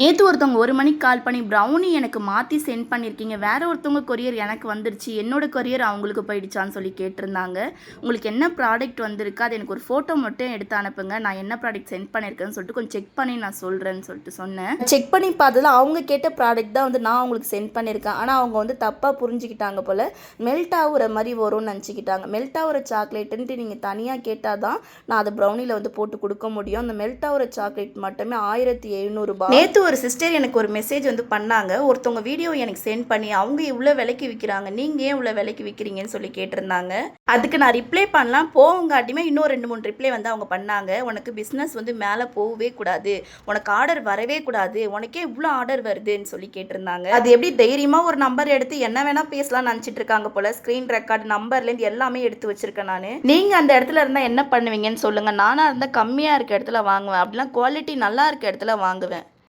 நேற்று ஒருத்தவங்க ஒரு மணிக்கு கால் பண்ணி ப்ரௌனி எனக்கு மாற்றி சென்ட் பண்ணியிருக்கீங்க வேற ஒருத்தவங்க கொரியர் எனக்கு வந்துருச்சு. என்னோட கொரியர் அவங்களுக்கு போயிடுச்சான்னு சொல்லி கேட்டிருந்தாங்க. உங்களுக்கு என்ன ப்ராடக்ட் வந்திருக்கு? அது எனக்கு ஒரு ஃபோட்டோ மட்டும் எடுத்து அனுப்புங்க. நான் என்ன ப்ராடக்ட் சென்ட் பண்ணியிருக்கேன்னு சொல்லிட்டு கொஞ்சம் செக் பண்ணி நான் சொல்கிறேன்னு சொல்லிட்டு சொன்னேன். செக் பண்ணி பார்த்ததுல அவங்க கேட்ட ப்ராடக்ட் தான் வந்து நான் அவங்களுக்கு சென்ட் பண்ணியிருக்கேன் ஆனால் அவங்க வந்து தப்பாக புரிஞ்சுக்கிட்டாங்க போல். மெல்ட் ஆகுற மாதிரி வரும்னு நினச்சிக்கிட்டாங்க. மெல்ட் ஆகுற சாக்லேட்டுன்ட்டு நீங்கள் தனியாக கேட்டால் தான் நான் அதை ப்ரௌனியில் வந்து போட்டு கொடுக்க முடியும். அந்த மெல்ட் ஆகுற சாக்லேட் மட்டுமே ஆயிரத்தி எழுநூறுபா நேற்று ஒரு சிஸ்டர் எனக்கு ஒரு மெசேஜ் வந்து பண்ணாங்க. ஒருத்தவங்க வீடியோ எனக்கு சென்ட் பண்ணி அவங்க இவ்வளோ விலைக்கு விற்கிறாங்க நீங்கள் ஏன் இவ்வளோ விலைக்கு விற்கிறீங்கன்னு சொல்லி கேட்டிருந்தாங்க. அதுக்கு நான் ரிப்ளை பண்ணலாம். போவங்காட்டியுமே இன்னும் ரெண்டு மூணு ரிப்ளை வந்து அவங்க பண்ணாங்க. உனக்கு பிஸ்னஸ் வந்து மேலே போகவே கூடாது. உனக்கு ஆர்டர் வரவே கூடாது. உனக்கே இவ்வளோ ஆர்டர் வருதுன்னு சொல்லி கேட்டிருந்தாங்க. அது எப்படி தைரியமாக ஒரு நம்பர் எடுத்து என்ன வேணால் பேசலாம்னு நினச்சிட்டு இருக்காங்க போல. ஸ்க்ரீன் ரெக்கார்டு நம்பர்லேருந்து எல்லாமே எடுத்து வச்சிருக்கேன் நான். நீங்கள் அந்த இடத்துல இருந்தால் என்ன பண்ணுவீங்கன்னு சொல்லுங்கள் நானாக இருந்தால் கம்மியாக இருக்க இடத்துல வாங்குவேன். அப்படிலாம் குவாலிட்டி நல்லா இருக்க இடத்துல வாங்குவேன்.